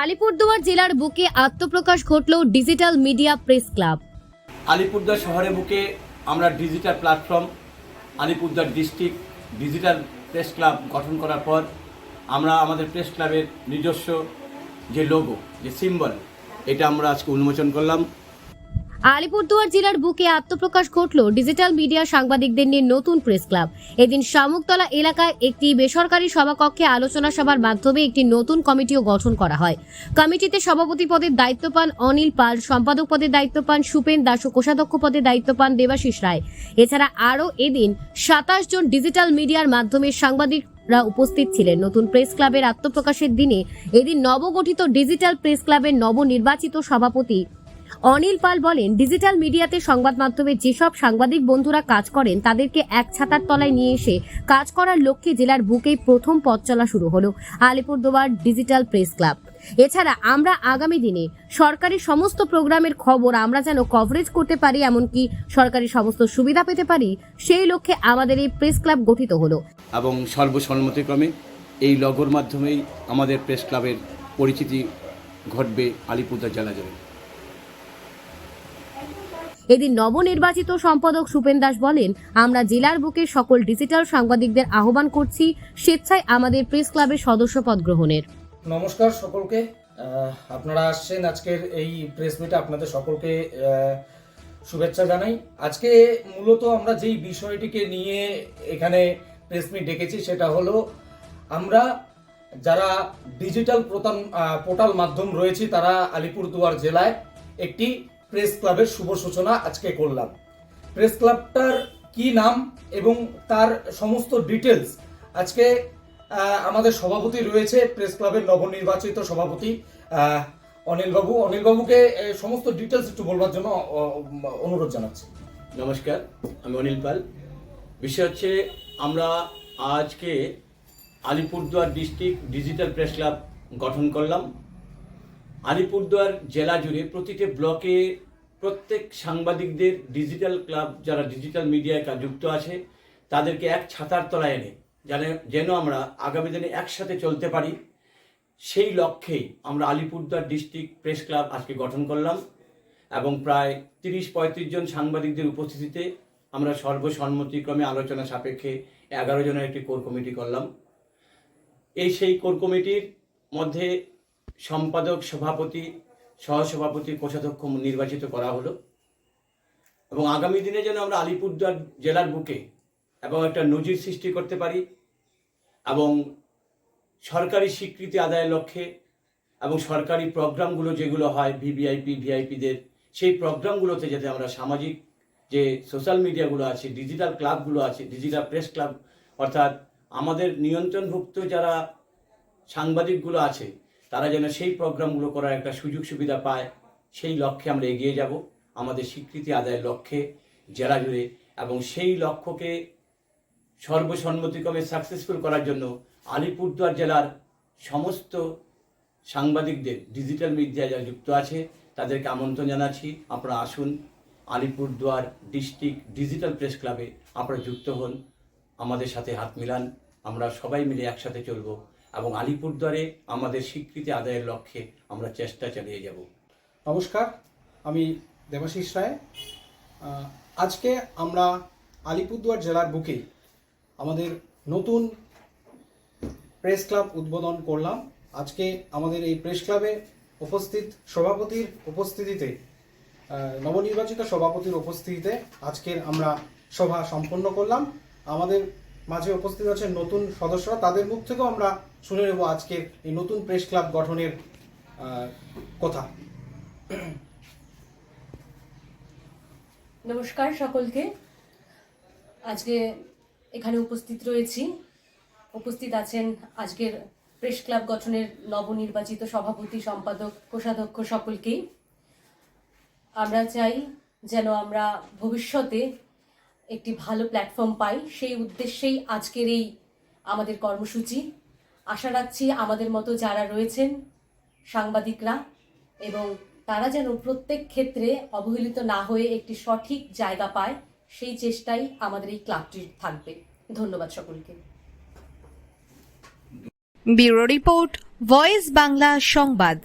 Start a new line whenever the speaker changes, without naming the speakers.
আলিপুরদুয়ার জেলার বুকে আত্মপ্রকাশ ঘটল digital media press club.
Alipurduar শহরের বুকে আমরা digital platform, Alipurduar district digital press club গঠন করার পর আমরা আমাদের প্রেস ক্লাবের নিজস্ব যে লোগো যে সিম্বল এটা আমরা আজকে উন্মোচন করলাম।
আলিপুরদুয়ার জেলার বুকে আত্মপ্রকাশ ঘটল ডিজিটাল মিডিয়া সাংবাদিকদের নিয়ে নতুন প্রেস ক্লাব। এদিন শামুকতলা এলাকায় একটি বেসরকারি সভাকক্ষে আলোচনা সভার মাধ্যমে একটি নতুন কমিটিও গঠন করা হয়। কমিটিতে সভাপতি পদের দায়িত্ব পান অনিল পাল, সম্পাদক পদের দায়িত্ব পান সুপেন দাস ও কোষাধ্যক্ষ পদের দায়িত্ব পান দেবাশিস রায়। এছাড়া আরও এদিন সাতাশ জন ডিজিটাল মিডিয়ার মাধ্যমে সাংবাদিকরা উপস্থিত ছিলেন। নতুন প্রেস ক্লাবের আত্মপ্রকাশের দিনে এদিন নবগঠিত ডিজিটাল প্রেস ক্লাবের নবনির্বাচিত সভাপতি অনিল পাল বলেন, ডিজিটাল মিডিয়াতে সংবাদ মাধ্যমে যেসব সাংবাদিক বন্ধুরা কাজ করেন, তাদেরকে এক ছাতার তলায় নিয়ে এসে কাজ করার লক্ষ্যে জেলার বুকেই প্রথম পথ চলা শুরু হলো আলিপুরদুয়ার ডিজিটাল প্রেস ক্লাব। এছাড়া আমরা আগামী দিনে সরকারি সমস্ত প্রোগ্রামের খবর আমরা যেন কভারেজ করতে পারি, এমনকি সরকারি সমস্ত সুবিধা পেতে পারি, সেই লক্ষ্যে আমাদের এই প্রেস ক্লাব গঠিত হলো।
এবং সর্বসম্মতিক্রমে এই লগোর মাধ্যমেই আমাদের প্রেস ক্লাবের পরিচিতি ঘটবে আলিপুরদুয়ার জেলা জুড়ে।
এদিন নবনির্বাচিত সম্পাদক সুপেন দাস বলেন, আমরা জেলার বুকে সকল ডিজিটাল সাংবাদিকদের আহ্বান করছি, স্বেচ্ছায় আমাদের প্রেস ক্লাবের সদস্যপদ গ্রহণের।
নমস্কার সকলকে। আপনারা আসছেন আজকের এই প্রেস মিটে আপনাদের সকলকে শুভেচ্ছা জানাই। আজকে মূলত আমরা যেই বিষয়টিকে নিয়ে এখানে প্রেস মিট ডেকেছি সেটা হলো, আমরা যারা ডিজিটাল পোর্টাল মাধ্যম রয়েছে তারা আলিপুরদুয়ার জেলায় একটি প্রেস ক্লাবের শুভ সূচনা আজকে করলাম। প্রেস ক্লাবটার কি নাম এবং তার সমস্ত ডিটেলস আজকে আমাদের সভাপতি রয়েছে, প্রেস ক্লাবের নবনির্বাচিত সভাপতি অনিলবাবু। অনিলবাবুকে সমস্ত ডিটেলস একটু বলবার জন্য অনুরোধ জানাচ্ছি।
নমস্কার, আমি অনিল পাল। বিষয় হচ্ছে, আমরা আজকে Alipurduar district digital press club গঠন করলাম। আলিপুরদুয়ার জেলা জুড়ে প্রতিটি ব্লকে প্রত্যেক সাংবাদিকদের ডিজিটাল ক্লাব যারা ডিজিটাল মিডিয়ায় যুক্ত আছে, তাদেরকে এক ছাতার তলায় এনে যেন যেন আমরা আগামী দিনে একসাথে চলতে পারি, সেই লক্ষ্যেই আমরা আলিপুরদুয়ার ডিস্ট্রিক্ট প্রেস ক্লাব আজকে গঠন করলাম এবং প্রায় তিরিশ পঁয়ত্রিশ জন সাংবাদিকদের উপস্থিতিতে আমরা সর্বসম্মতিক্রমে আলোচনা সাপেক্ষে এগারো জনের একটি কোর কমিটি করলাম। এই সেই কোর কমিটির মধ্যে সম্পাদক সভাপতি, সহসভাপতি, কোষাধ্যক্ষ নির্বাচিত করা হলো। এবং আগামী দিনে যেন আমরা আলিপুরদুয়ার জেলার বুকে এবং একটা নজির সৃষ্টি করতে পারি এবং সরকারি স্বীকৃতি আদায়ের লক্ষ্যে এবং সরকারি প্রোগ্রামগুলো যেগুলো হয়, ভিভিআইপি, ভিআইপিদের, সেই প্রোগ্রামগুলোতে যাতে আমরা সামাজিক যে সোশ্যাল মিডিয়াগুলো আছে, ডিজিটাল ক্লাবগুলো আছে, ডিজিটাল প্রেস ক্লাব, অর্থাৎ আমাদের নিয়ন্ত্রণভুক্ত যারা সাংবাদিকগুলো আছে তারা যেন সেই প্রোগ্রামগুলো করার একটা সুযোগ সুবিধা পায়, সেই লক্ষ্যে আমরা এগিয়ে যাব। আমাদের স্বীকৃতি আদায়ের লক্ষ্যে জেলা জুড়ে এবং সেই লক্ষ্যকে সর্বসম্মতিক্রমে সাকসেসফুল করার জন্য আলিপুরদুয়ার জেলার সমস্ত সাংবাদিকদের ডিজিটাল মিডিয়ায় যারা যুক্ত আছে, তাদেরকে আমন্ত্রণ জানাচ্ছি। আপনারা আসুন, আলিপুরদুয়ার ডিস্ট্রিক্ট ডিজিটাল প্রেস ক্লাবে আপনারা যুক্ত হন, আমাদের সাথে হাত মিলান, আমরা সবাই মিলে একসাথে চলব। এবং আলিপুরদুয়ারে আমাদের স্বীকৃতি আদায়ের লক্ষ্যে আমরা চেষ্টা চালিয়ে যাব।
নমস্কার, আমি দেবাশিস রায়। আজকে আমরা আলিপুরদুয়ার জেলার বুকে আমাদের নতুন প্রেস ক্লাব উদ্বোধন করলাম। আজকে আমাদের এই প্রেস ক্লাবে উপস্থিত সভাপতির উপস্থিতিতে নবনির্বাচিত সভাপতির উপস্থিতিতে আজকের আমরা সভা সম্পন্ন করলাম। আমাদের মাঝে উপস্থিত আছেন নতুন সদস্যরা। তাদের মুখ থেকেও আমরা শুনে নেব আজকের এই নতুন প্রেস ক্লাব গঠনের কথা।
নমস্কার সকলকে। আজকে এখানে উপস্থিত রয়েছি। উপস্থিত আছেন আজকের প্রেস ক্লাব গঠনের নবনির্বাচিত সভাপতি, সম্পাদক, কোষাধ্যক্ষ সকলকেই। আমরা চাই যেন আমরা ভবিষ্যতে একটি ভালো প্ল্যাটফর্ম পাই, সেই উদ্দেশ্যেই আজকের এই আমাদের কর্মসূচি। আশা রাখছি আমাদের মতো যারা রয়েছেন সাংবাদিকরা এবং তারা যেন প্রত্যেক ক্ষেত্রে অবহেলিত না হয়ে একটি সঠিক জায়গা পায়, সেই চেষ্টাই আমাদের এই ক্লাবটির থাকবে। ধন্যবাদ সকলকে।
ব্যুরো রিপোর্ট, ভয়েস বাংলা সংবাদ।